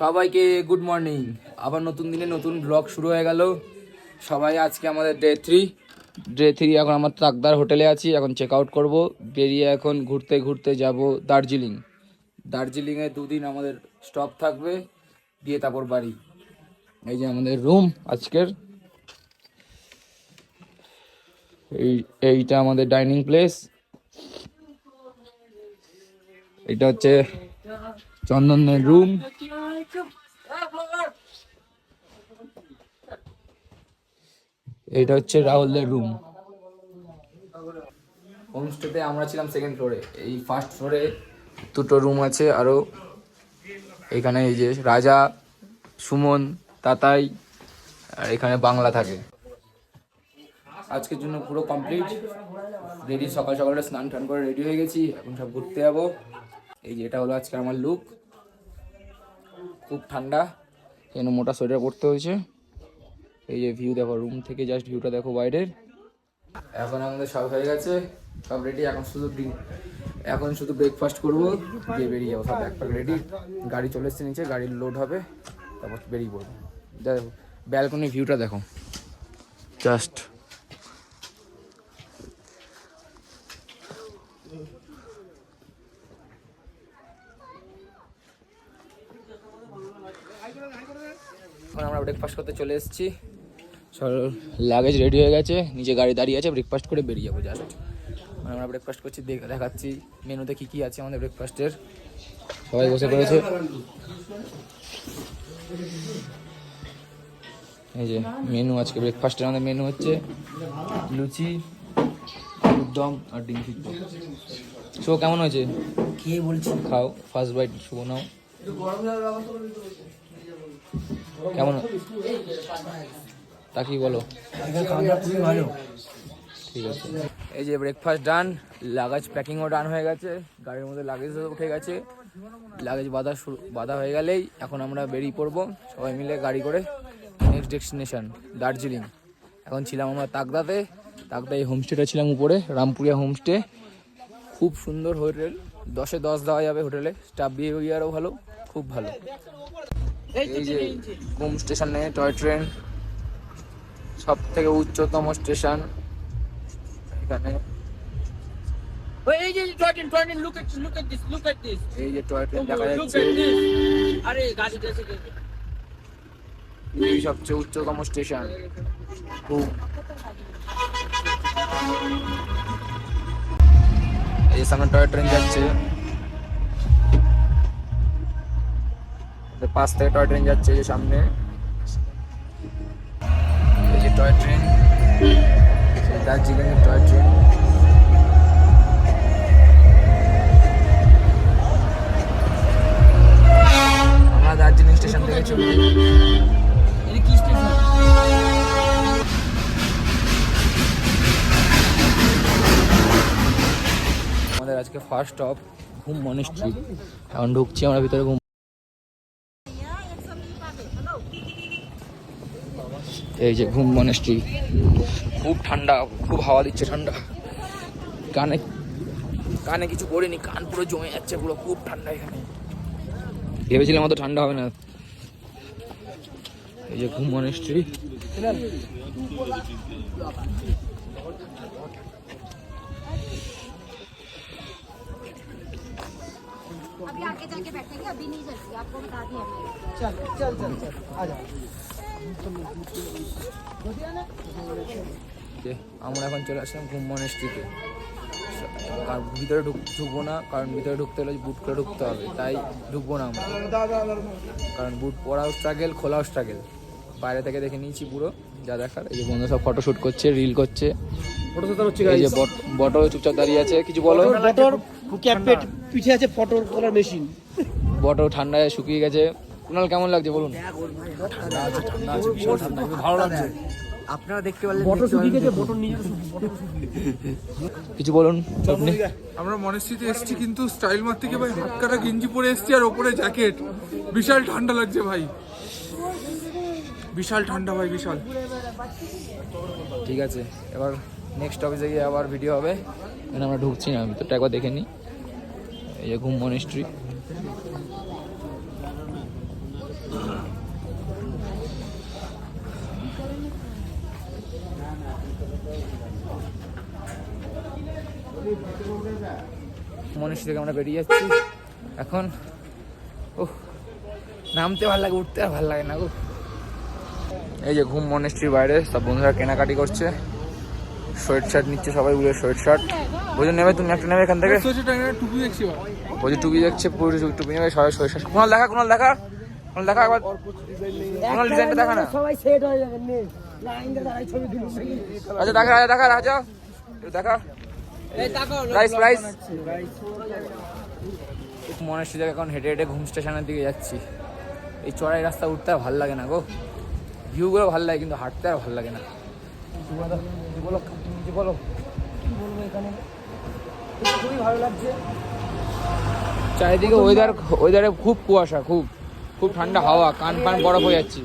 সবাইকে good morning আবার নতুন দিনে নতুন ব্লগ শুরু হয়ে গেল। সবাই আজকে আমাদের ডে থ্রি ডে থ্রি এখন আমার তাকদার হোটেলে আছি, এখন চেক আউট করব। বেরিয়ে এখন ঘুরতে ঘুরতে যাব দার্জিলিং। দার্জিলিংয়ে দুদিন আমাদের স্টপ থাকবে, দিয়ে তারপর বাড়ি। এই যে আমাদের রুম আজকের। এই, এইটা আমাদের ডাইনিং প্লেস এটা হচ্ছে চন্দনের রুম। এটা হচ্ছে রাহুলের রুম। হোমস্টেতে আমরা ছিলাম সেকেন্ড ফ্লোরে এই ফার্স্ট ফ্লোরে দুটো রুম আছে আরও এখানে এই যে রাজা, সুমন, তাতাই, আর এখানে বাংলা থাকে। আজকের জন্য পুরো কমপ্লিট রেডি সকাল সকালে স্নান টান করে রেডি হয়ে গেছি। এখন সব ঘুরতে যাব। এই যে এটা হলো আজকে আমার লুক খুব ঠান্ডা এখানে মোটা সোয়েটার পরতে হয়েছে। এই যে ভিউ দেখো রুম থেকে জাস্ট ভিউটা দেখো বাইরের। এখন আমাদের সব হয়ে গেছে, সব রেডি এখন শুধু এখন শুধু ব্রেকফাস্ট করব দিয়ে বেরিয়ে যাব, সব ব্যাকপ্যাক রেডি গাড়ি চলে এসছে নিচে, গাড়ির লোড হবে, তারপর বেরিয়ে পড়ব। দেখো ব্যালকনি ভিউটা দেখো। জাস্ট এখন আমরা ব্রেকফাস্ট করতে চলে এসেছি। সব লাগেজ রেডি হয়ে গেছে নিচে গাড়ি দাঁড়িয়ে আছে ব্রেকফাস্ট করে বেরিয়ে যাব জাস্ট আমরা ব্রেকফাস্ট করছি দেখ- দেখাচ্ছি মেনুতে কী কী আছে আমাদের ব্রেকফাস্টের সবাই বসে পড়েছে। এই যে মেনু আজকে ব্রেকফাস্টের আমাদের মেনু হচ্ছে লুচি দম আর ডিম সিদ্ধ। শো কেমন হয়েছে? কে বলছি? খাও ফার্স্ট বাইট শুভ নাও। কেমন? তা কি বলো। ঠিক আছে। এই যে ব্রেকফাস্ট ডান লাগেজ প্যাকিংও ডান হয়ে গেছে। গাড়ির মধ্যে লাগেজ উঠে গেছে। লাগেজ বাঁধা শুরু, বাঁধা হয়ে গেলেই এখন আমরা বেরিয়ে পড়ব। সবাই মিলে গাড়ি করে নেক্সট ডেস্টিনেশন দার্জিলিং। এখন ছিলাম আমরা তাকদাতে তাকদা এই হোমস্টেটা ছিলাম উপরে, রামপুরিয়া হোমস্টে খুব সুন্দর হোটেল। দশে দশ দেওয়া যাবে হোটেলে। স্টাফ বিহেভিয়ারও ভালো, খুব ভালো। এই যে হোম স্টেশনে টয় ট্রেন সব থেকে উচ্চতম স্টেশন এখানে। এই যে toy train toy train look at look at this look at this এই যে টয় ট্রেন দেখা যাচ্ছে। আরে গাড়িটা এসে এই সবচেয়ে উচ্চতম স্টেশন। এই সামনে টয় ট্রেন যাচ্ছে। পাশ থেকে টয় ট্রেন যাচ্ছে যে সামনে। এই যে টয় ট্রেন দার্জিলিং এর টয় ট্রেন। আমরা দার্জিলিং স্টেশন থেকে চলে আমাদের আজকে ফার্স্ট স্টপ ঘুম মনিস্ট্রি এখন ঢুকছি, আমরা ভিতরে ঘুম এই যে ঘুম মনিস্ট্রি খুব ঠান্ডা খুব হাওয়া দিচ্ছে ঠান্ডা কানে কানে কিছু পড়িনি কান পুরো জমে যাচ্ছে পুরো খুব ঠান্ডা এখানে ভেবেছিলাম অত ঠান্ডা হবে না এই যে ঘুম মনিস্ট্রি अभी आगे जाके बैठेंगे अभी नहीं जल्दी आपको बता दिया मैंने চল চল চল চল আ যা যে আমরা এখন চলে আসলাম ঘুম মনেস্ট্রিতে কারণ ভিতরে ঢুক ঢুকবো না কারণ ভিতরে ঢুকতে হলে বুট করে ঢুকতে হবে তাই ঢুকবো না আমরা। কারণ বুট পরাও স্ট্রাগেল খোলাও স্ট্রাগেল বাইরে থেকে দেখে নিয়েছি পুরো যা দেখার। এই যে বন্ধু সব ফটো শুট করছে রিল করছে। এই যে বট- চুপচাপ দাঁড়িয়ে আছে কিছু বলো? ফটোর ক্যাপেট আছে ফটোর করার মেশিন বটো ঠান্ডায় শুকিয়ে গেছে। কুনাল কেমন লাগছে বলুন? ভালো লাগছে। আপনারা দেখতে পারলেন কিছু বলুন আপনি? আমরা মনেস্ট্রিতে এসেছি কিন্তু স্টাইল মার থেকে ভাই হাত কাটা গেঞ্জি পরে এসেছি আর ওপরে জ্যাকেট বিশাল ঠান্ডা লাগছে ভাই। বিশাল ঠান্ডা ভাই বিশাল। ঠিক আছে এবার নেক্সট অফিসে গিয়ে আবার ভিডিও হবে। আমরা ঢুকছি না আমি তো একবার দেখে নিই। এই ঘুম মনিস্ট্রি মনীষী থেকে আমরা বেরিয়ে যাচ্ছি এখন ও নামতে ভালো লাগে উঠতে আর ভালো লাগে না গো। এই যে ঘুম মনেস্ট্রির বাইরে সব বন্ধুরা কেনাকাটি করছে। শর্ট শার্ট নিচ্ছে সবাই উড়ে শর্ট শার্ট বুঝে নেবে তুমি একটা নেবে এখান থেকে? সোয়েটার টুপি দেখছে পুরো টুপি নেবে সবাই শর্ট শার্ট কোনাল দেখা কোনাল দেখা। কোনাল দেখা একবার। কোনাল ডিজাইনটা দেখা না? সবাই সেট হয়ে যাবে আচ্ছা দেখা রাজা দেখা রাজা। দেখা। প্রাইস প্রাইস মনেস্ট্রি থেকে এখন হেঁটে হেঁটে ঘুম স্টেশনের দিকে যাচ্ছি। এই চড়াই রাস্তা উঠতে আর ভালো লাগে না গো। ভিউগুলো ভালো লাগে কিন্তু হাঁটতে আর ভালো লাগে না। কি বলো কি বলো কি বলো? কি বলব এখানে খুবই ভালো লাগছে চারিদিকে ওয়েদার ওয়েদারে খুব কুয়াশা খুব খুব ঠান্ডা হাওয়া কান পান বরফ হয়ে যাচ্ছি।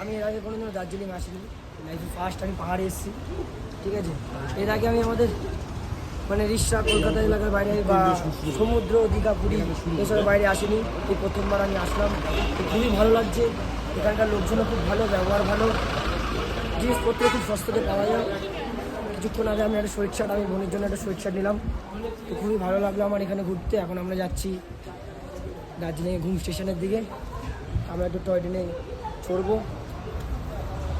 আমি এর আগে কোনোদিনও দার্জিলিং আসিনি। লাইফে ফার্স্ট আমি পাহাড়ে এসেছি ঠিক আছে? এর আগে আমি আমাদের মানে রিক্সা কলকাতা এলাকার বাইরে বা সমুদ্র, দীঘা, পুরী, এসবের বাইরে আসিনি। এই প্রথমবার আমি আসলাম। তো খুবই ভালো লাগছে। এখানকার লোকজনও খুব ভালো, ব্যবহার ভালো। জিনিসপত্র খুব সস্তাতে পাওয়া যায়। কিছুক্ষণ আগে আমি একটা সোয়েট শার্ট আমি বোনের জন্য একটা সোয়েট শার্ট নিলাম। তো খুবই ভালো লাগল আমার এখানে ঘুরতে। এখন আমরা যাচ্ছি দার্জিলিংয়ে ঘুম স্টেশনের দিকে। আমরা একটু টয় ট্রেনে চড়বো।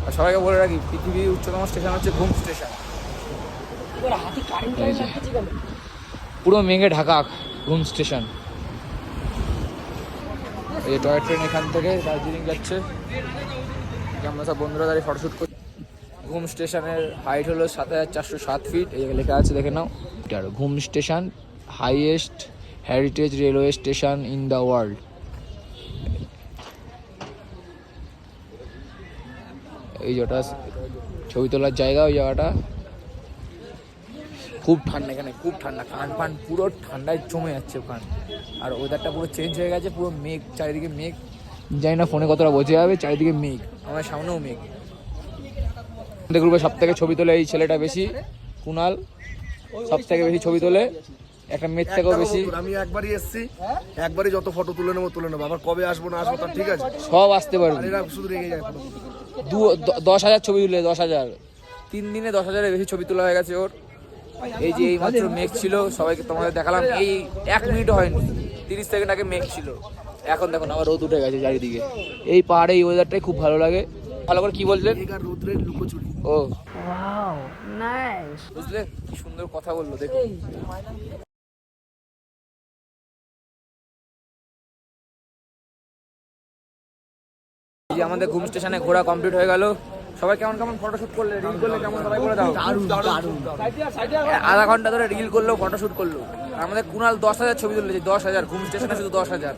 আর সবাইকে বলে রাখি, পৃথিবীর উচ্চতম স্টেশন হচ্ছে ঘুম স্টেশন। পুরো মেঘে ঢাকা ঘুম স্টেশন। এই টয় ট্রেন এখান থেকে দার্জিলিং যাচ্ছে। আমরা সব বন্ধুরা দাঁড়িয়ে ফটোশ্যুট করি ঘুম স্টেশনের হাইট হলো সাত হাজার চারশো সাত ফিট এই লেখা আছে, দেখে নাও। আর ঘুম station highest heritage railway station in the world এই যেটা ছবি তোলার জায়গা, ওই জায়গাটা। খুব ঠান্ডা এখানে খুব ঠান্ডা। কান ফান পুরো ঠান্ডায় জমে যাচ্ছে ওখান। আর ওয়েদারটা পুরো চেঞ্জ হয়ে গেছে পুরো মেঘ চারিদিকে মেঘ। জানি না ফোনে কতটা বোঝা যাবে চারিদিকে মেঘ আমার সামনেও মেঘ। আমাদের গ্রুপে সব থেকে ছবি তোলে এই ছেলেটা বেশি কুনাল। সব থেকে বেশি ছবি তোলে একটা মেয়ের থেকেও বেশি। আমি একবারই এসেছি একবারই যত ফটো তুলে নেব তুলে নেব। আবার কবে আসব না আসব তার ঠিক আছে। সব আসতে পারবে। শুধু রেগে যায় দু দ- দশ হাজার ছবি তুলে দশ হাজার। তিন দিনে দশ হাজারের বেশি ছবি তোলা হয়ে গেছে ওর। এই যে এই মাত্র মেঘ ছিল সবাইকে তোমাদের দেখালাম। এই এক মিনিটও হয়নি তিরিশ সেকেন্ড আগে মেঘ ছিল। এখন দেখুন আবার রোদ উঠে গেছে চারিদিকে। এই পাহাড়ে এই ওয়েদারটাই খুব ভালো লাগে। ভালো করে কি বললেন ও। বুঝলে? কি সুন্দর কথা বলল যে আমাদের ঘুম স্টেশনে ঘোরা কমপ্লিট হয়ে গেল। সবাই কেমন কেমন ফটোশুট করলে? রিল করলে কেমন সবাই করে দাও। আধা ঘণ্টা ধরে রিল করল ফটোশুট করল। আমাদের কুনাল দশ হাজার ছবি তুলেছে দশ হাজার ঘুম স্টেশনে শুধু দশ হাজার।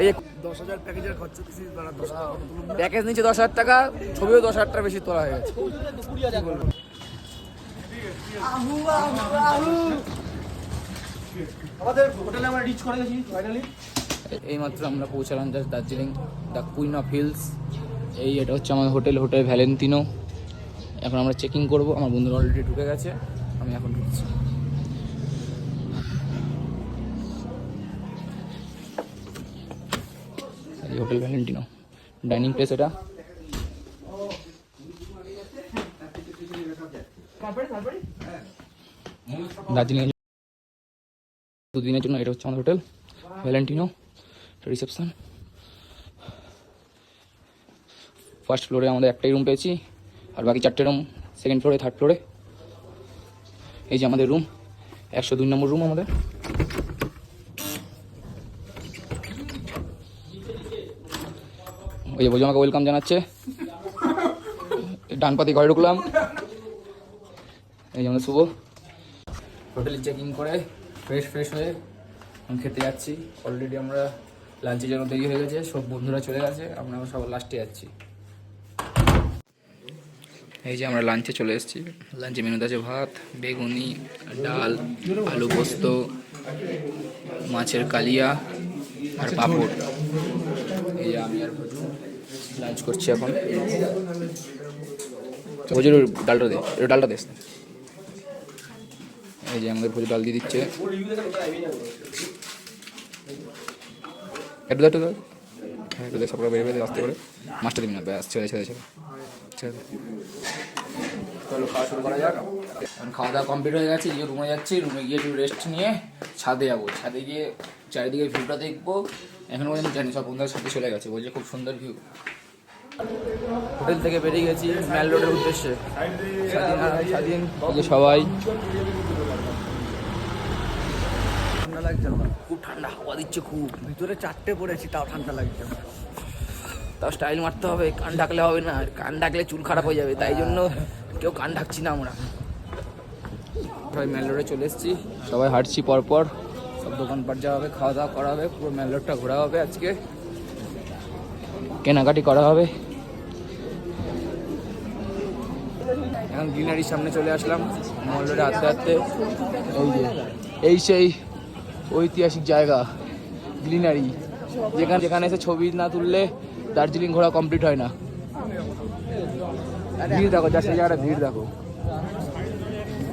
এই দশ হাজার প্যাকেজের খরচা। প্যাকেজ নিচ্ছে দশ হাজার টাকা ছবিও দশ হাজার টাকা বেশি তোলা হয়ে গেছে। এইমাত্র আমরা পৌঁছালাম just Darjeeling the queen of hills এই এটা হচ্ছে আমাদের হোটেল হোটেল ভ্যালেন্টিনো। এখন আমরা চেকিং করব, আমার বন্ধুরা অলরেডি ঢুকে গেছে, আমি এখন ঢুকছি। হোটেল ভ্যালেন্টিনো ডাইনিং প্লেস এটা। দার্জিলিং দুদিনের জন্য এটা হচ্ছে আমাদের হোটেল, ভ্যালেন্টিনো রিসেপশন ফার্স্ট ফ্লোরে আমাদের একটাই রুম পেয়েছি, আর বাকি চারটে রুম সেকেন্ড ফ্লোরে থার্ড ফ্লোরে এই যে আমাদের রুম একশো দুই নম্বর রুম আমাদের। ওই যে বোঝো আমাকে ওয়েলকাম জানাচ্ছে। ডান পাতি ঘরে ঢুকলাম। এই যে আমাদের শুভ। হোটেলে চেকিং করে ফ্রেশ ফ্রেশ হয়ে খেতে যাচ্ছি। অলরেডি আমরা লাঞ্চের জন্য তৈরি হয়ে গেছে, সব বন্ধুরা চলে গেছে, আমরা সব লাস্টে যাচ্ছি। এই যে আমরা লাঞ্চে চলে এসেছি। লাঞ্চে মেনুতে আছে ভাত বেগুনি ডাল আলু পোস্ত মাছের কালিয়া আর পাঁপড়। এই যে আমি আর লাঞ্চ করছি এখন। ভজুর ডালটা দে ডালটা দিস এই যে আমাদের ভুজু ডাল দিয়ে দিচ্ছে। একটু দে, বেরিয়ে বেরিয়ে আসতে করে মাছটা দিবি না ব্যাস ছেড়ে ছেড়ে ছেড়ে। ছেড়ে। চলো খাওয়া শুরু করা যাক। এখন খাওয়া দাওয়া কমপ্লিট হয়ে গেছে গিয়ে রুমে যাচ্ছি রুমে গিয়ে একটু রেস্ট নিয়ে ছাদে যাব। ছাদে গিয়ে চারিদিকে ভিউটা দেখব। এখন পর্যন্ত জানি সব বন্ধুদের সাথে চলে গেছে বলছে খুব সুন্দর ভিউ হোটেল থেকে বেরিয়ে গেছি ম্যাল রোডের উদ্দেশ্যে। স্বাধীন সবাই লাগছে না। খুব ঠান্ডা হাওয়া দিচ্ছে খুব। ভিতরে চারটে পড়েছি তাও ঠান্ডা লাগছে তাও স্টাইল মারতে হবে কান ঢাকলে হবে না। কান ঢাকলে চুল খারাপ হয়ে যাবে তাই জন্য কেউ কান ঢাকছি না আমরা। সবাই মেল রোডে চলে এসেছি। সবাই হাঁটছি পরপর। সব দোকানপাট যাওয়া হবে খাওয়া দাওয়া করা হবে পুরো মেল রোডটা ঘোরা হবে আজকে। কেনাকাটি করা হবে। এখন গ্রিনারির সামনে চলে আসলাম মল রোডে হাঁটতে হাঁটতে। এই যে এই সেই ঐতিহাসিক জায়গা গ্রিনারি। যেখানে যেখানে এসে ছবি না তুললে দার্জিলিং ঘোরা কমপ্লিট হয় না। ভিড় দেখো যা সেই জায়গাটা ভিড় দেখো।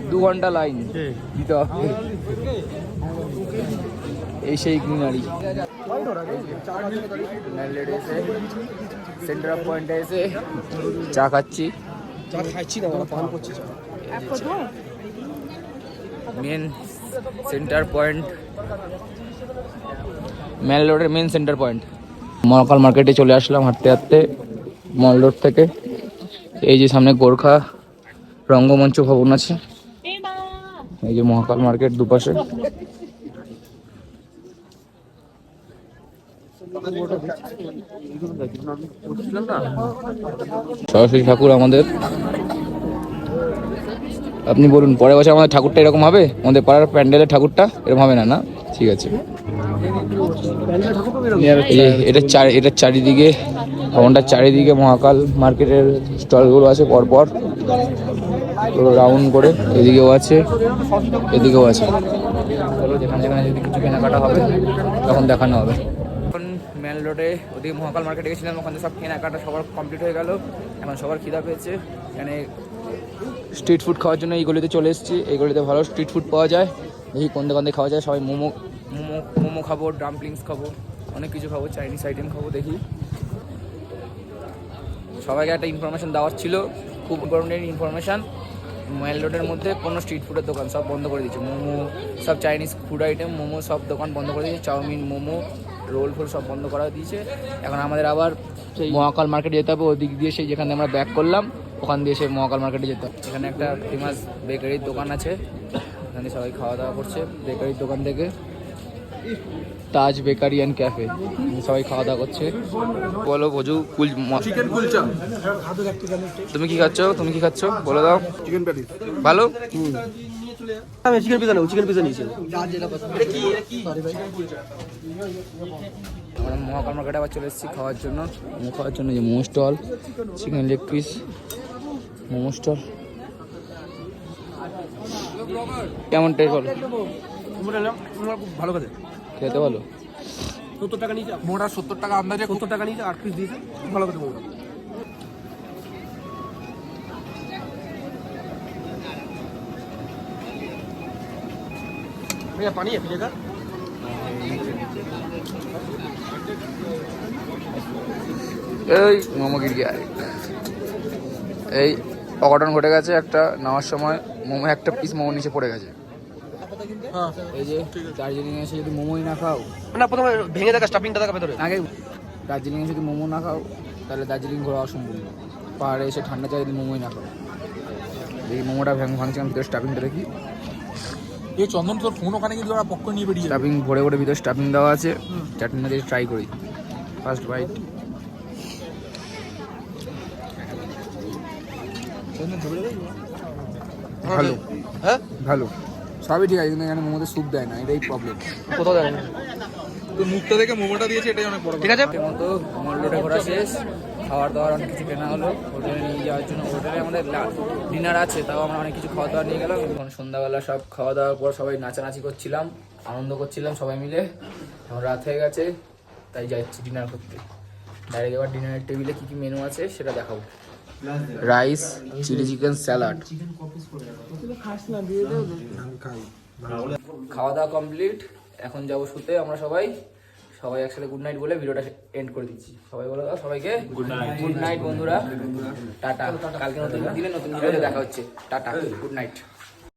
দু ঘণ্টা লাইন দিতে হবে। এই সেই গ্রিনারি। সেন্টার অফ পয়েন্টে এসে চা খাচ্ছি চা খাচ্ছি। না পান করছি মেন সেন্টার পয়েন্ট মেল রোডের মেন সেন্টার পয়েন্ট মহাকাল মার্কেটে চলে আসলাম হাঁটতে হাঁটতে মল রোড থেকে। এই যে সামনে গোর্খা রঙ্গমঞ্চ ভবন আছে। এই যে মহাকাল মার্কেট দুপাশে। সরস্বতী ঠাকুর আমাদের। আপনি বলুন, পরের বছর আমাদের ঠাকুরটা এরকম হবে? আমাদের পাড়ার প্যান্ডেলের ঠাকুরটা এরকম হবে না না? ঠিক আছে। এটার চারি এটার চারিদিকে ভবনটার চারিদিকে মহাকাল মার্কেটের স্টলগুলো আছে পরপর। পুরো রাউন্ড করে এদিকেও আছে এদিকেও আছে। যেখানে যেখানে যদি কিছু কেনাকাটা হবে তখন দেখানো হবে। এখন মেল রোডে ওদিকে মহাকাল মার্কেটে গেছিলাম ওখানে সব কেনাকাটা সবার কমপ্লিট হয়ে গেল। এখন সবার খিদা পেয়েছে। এখানে স্ট্রিট ফুড খাওয়ার জন্য এই গলিতে চলে এসেছি। এই গলিতে ভালো স্ট্রিট ফুড পাওয়া যায়। দেখি কোন দোকান থেকে খাওয়া যায়। সবাই মোমো মোমো মোমো খাব ডাম্পলিংস খাব অনেক কিছু খাব চাইনিজ আইটেম খাব দেখি। সবাইকে একটা ইনফরমেশন দেওয়ার ছিল খুব ইম্পর্টেন্ট ইনফরমেশান মোয়াইল রোডের মধ্যে কোনো স্ট্রিট ফুডের দোকান সব বন্ধ করে দিয়েছে। মোমো সব চাইনিজ ফুড আইটেম মোমো সব দোকান বন্ধ করে দিয়েছে। চাউমিন মোমো রোল ফোল সব বন্ধ করা দিয়েছে। এখন আমাদের আবার সেই মহাকাল মার্কেটে যেতে হবে ওদিক দিয়ে সেই যেখানে আমরা ব্যাক করলাম ওখান দিয়ে সেই মহাকাল মার্কেটে যেতে হবে। এখানে একটা ফেমাস বেকারির দোকান আছে। এখানে সবাই খাওয়া দাওয়া করছে বেকারির দোকান থেকে। তাজ বেকারি অ্যান্ড ক্যাফে সবাই খাওয়া দাওয়া করছে। বলো ভোজু কুল চিকেন কুলচা। তুমি কি খাচ্ছ? তুমি কি খাচ্ছ? বলে দাও। চিকেন প্যাটিস ভালো? আমি চিকেন পিজা নেব চিকেন পিজা নিয়েছি। আমরা মহাকাল মার্কেটে আবার চলে এসেছি খাওয়ার জন্য। মোমো খাওয়ার জন্য যে momo stall chicken leg piece momo stall. কেমন টেস্ট বলো ভালো কথা খেতে ভালো সত্তর টাকা নিয়েছে মোটা সত্তর টাকা আন্দাজে সত্তর টাকা নিয়েছে আট পিস দিয়েছে ভালো কথা বলবো भैया पानी है पीने का এই মোমো গিরিয়া এই অঘটন ঘটে গেছে একটা নেওয়ার সময় মোমো একটা পিস মোমো নিচে পড়ে গেছে। হ্যাঁ। এই যে দার্জিলিং এসে যদি মোমোই না খাও। না প্রথমে ভেঙে দেখা স্টাফিংটা দেখা ভেতরে। আগে দার্জিলিং এসে যদি মোমো না খাও তাহলে দার্জিলিং ঘোরা অসম্ভব। পাহাড়ে এসে ঠান্ডা চাই যদি মোমোই না খাও। দেখি মোমোটা ভ্যাং ভাঙছে আমি ভিতরে স্টাফিংটা দেখি। এই চন্দন তোর ফোন ওখানে কিন্তু ওরা পক্ষ নিয়ে বেরিয়ে স্টাফিং ভরে ভরে ভিতরে স্টাফিং দেওয়া আছে। চাটনিটা দিয়ে ট্রাই করি। ফার্স্ট বাইট ভালো। হ্যাঁ? ভালো। সবই ঠিক আছে কিন্তু এখানে মোমোতে স্যুপ দেয় না এটাই প্রবলেম কোথাও দেখা তোর মুখটা দেখে মোমোটা দিয়েছে এটাই অনেক বড় ঠিক আছে। মতো মল রোডে ঘোরা শেষ। খাওয়ার দাওয়ার অনেক কিছু কেনা হলো। হোটেলে নিয়ে যাওয়ার জন্য হোটেলে আমাদের ডিনার আছে তাও আমরা অনেক কিছু খাওয়া দাওয়া নিয়ে গেলাম। এখন সন্ধ্যাবেলা সব খাওয়া দাওয়ার পর সবাই নাচানাচি করছিলাম আনন্দ করছিলাম সবাই মিলে। এখন রাত হয়ে গেছে তাই যাচ্ছি ডিনার করতে। ডাইরেক্ট এবার ডিনারের টেবিলে কী কী মেনু আছে সেটা দেখাবো। Rice chilli chicken salad. খাওয়া দাওয়া কমপ্লিট এখন যাব শুতে আমরা সবাই। সবাই একসাথে গুড নাইট বলে ভিডিওটা এন্ড করে দিচ্ছি। সবাই বলে দাও সবাইকে? গুড নাইট গুড নাইট বন্ধুরা। টাটা। কালকে নতুন দিনে নতুন ভিডিওতে দেখা হচ্ছে। টাটা। Good night